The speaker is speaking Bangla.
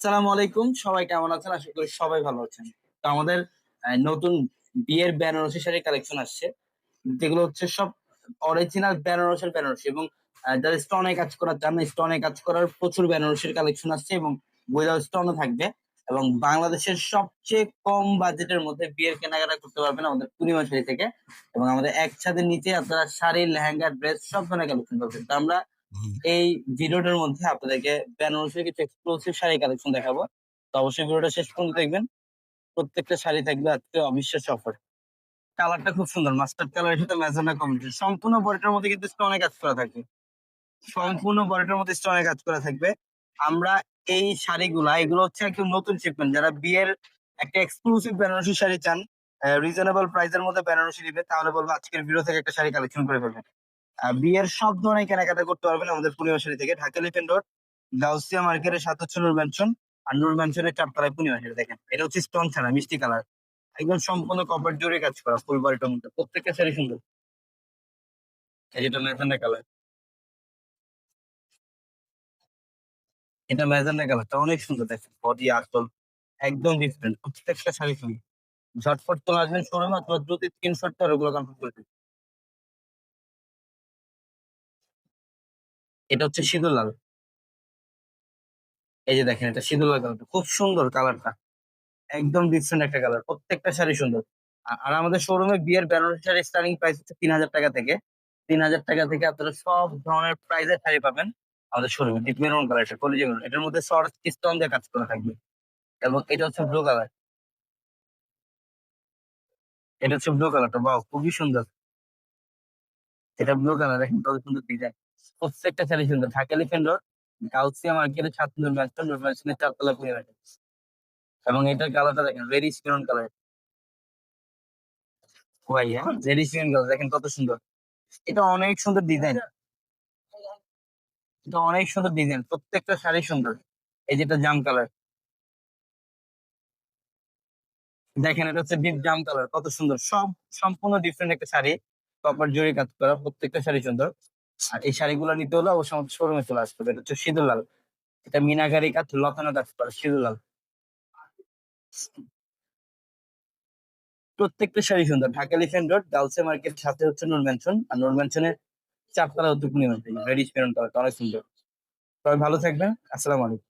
আসসালামু আলাইকুম। সবাই কেমন আছেন? আশা করি সবাই ভালো আছেন। তো আমাদের নতুন বিয়ের বেনারসি শাড়ির কালেকশন আসছে। যেগুলো হচ্ছে সব অরিজিনাল বেনারসের বেনারসি এবং যারা স্টোনে কাজ করার চান স্টোনে কাজ করার প্রচুর বেনারসির কালেকশন আসছে এবং উইদাউট স্টোনও থাকবে এবং বাংলাদেশের সবচেয়ে কম বাজেটের মধ্যে বিয়ের কেনাকাটা করতে পারবেন আমাদের পূর্ণিমা শাড়ি থেকে এবং আমাদের এক ছাদের নিচে আপনারা শাড়ি লেহেঙ্গা ড্রেস সব ধরনের কালেকশন পাবেন। তো আমরা এই ভিডিওটার মধ্যে আপনাদেরকে বেনারসির কিছু এক্সক্লুসিভ শাড়ি কালেকশন দেখাবো। তো অবশ্যই ভিডিওটা শেষ পর্যন্ত দেখবেন। প্রত্যেকটা শাড়ি থাকবে আজকে অবিশ্বাস্য অফার কালারটা খুব সুন্দর মাস্টার্ড কালারের সাথে ম্যাজেন্ডা কম্বিনেশন সম্পূর্ণ বডিটার মধ্যে কিন্তু স্টোনে কাজ করা থাকবে। সম্পূর্ণ বডিটার মধ্যে স্টোনে কাজ করা থাকবে। আমরা এই শাড়িগুলা, এগুলো হচ্ছে একদম নতুন শিপমেন্ট যারা বিয়ের একটা এক্সক্লুসিভ বেনারসি শাড়ি চান রিজনেবল প্রাইসের মধ্যে বেনারসি নিবে, তাহলে বলব আজকের ভিডিও থেকে একটা শাড়ি কালেকশন করে ফেলবেন। বিয়ের সব ধরনের কেনাকাটা করতে পারবেন আমাদের পূর্ণিমা শাড়ি থেকে। ঢাকা লিফেন রোড, গাউসিয়া মার্কেটের সাথে হচ্ছে নূর ম্যানশন আর নূর ম্যানশনের চারতলায় পূর্ণিমা শাড়ি দেখেন। এটা হচ্ছে স্টোন ছাড়া, মিষ্টি কালার। একদম সম্পূর্ণ কপার জোরে কাজ করা ফুল বাড়িটার মধ্যে। প্রত্যেকটা শাড়ি সুন্দর। এই যেটা ম্যাজেন্ডা কালার। এটা ম্যাজেন্ডা কালারটা অনেক সুন্দর, দেখেন। বডি আসল একদম ডিফারেন্ট প্রত্যেকটা শাড়ি সুন্দর। ঝটফট তো আসবেন শোরুমে অথবা দ্রুত স্ক্রিনশট করে ওগুলো কনফার্ম করে এটা হচ্ছে সিঁদুর লাল এই যে দেখেন এটা সিঁদুর লাল কালারটা খুব সুন্দর কালারটা। একদম ডিফারেন্ট একটা কালার। প্রত্যেকটা শাড়ি সুন্দর। আর আমাদের শোরুমে বিয়ের বেনারসি শাড়ি স্টার্টিং প্রাইস হচ্ছে তিন হাজার টাকা থেকে। তিন হাজার টাকা থেকে আপনারা সব ধরনের প্রাইসের শাড়ি পাবেন আমাদের শোরুমে ডিপ মেরুন কালার এটা কলিজে মেরুন এটার মধ্যে সর্ট স্টোন দিয়ে কাজ করা থাকবে। এবং এটা হচ্ছে ব্লু কালার এটা হচ্ছে ব্লু কালারটা বাহ খুবই সুন্দর। এটা ব্লু কালার দেখেন কত সুন্দর ডিজাইন প্রত্যেকটা শাড়ি সুন্দর। ঢাকা এলিফেন্ট রোড গাউসিয়া মার্কেটের ছাত্র ম্যাচটা ম্যাচনের চারতলা পুড়ে রাখে। এবং এটার কালারটা দেখেন ভেরি স্টোন কালার ওয়াই হ্যাঁ? ভেরি স্টোন কালার দেখেন কত সুন্দর। এটা অনেক সুন্দর ডিজাইন এটা অনেক সুন্দর ডিজাইন প্রত্যেকটা শাড়ি সুন্দর। এই যেটা জাম কালার দেখেন এটা হচ্ছে ডিপ জাম কালার কত সুন্দর। সব, সম্পূর্ণ ডিফারেন্ট একটা শাড়ি। কপার জরি কাজ করা, প্রত্যেকটা শাড়ি সুন্দর। আর এই শাড়িগুলো নিতে হলে অবশ্যই আমাদের শোরুমে চলে আসতে হবে। হচ্ছে সিদুলাল লাল এটা মিনাকারি কাজ লতানো কাজ করা সিদুলাল লাল প্রত্যেকটা শাড়ি সুন্দর। ঢাকা লিফেন রোড ডালসে মার্কেট সাথে হচ্ছে নূর ম্যানশন আর নূর ম্যানশনের চারতলা উদ্যোগ নিয়ে অনেক সুন্দর। সবাই ভালো থাকবেন। আসসালামু আলাইকুম।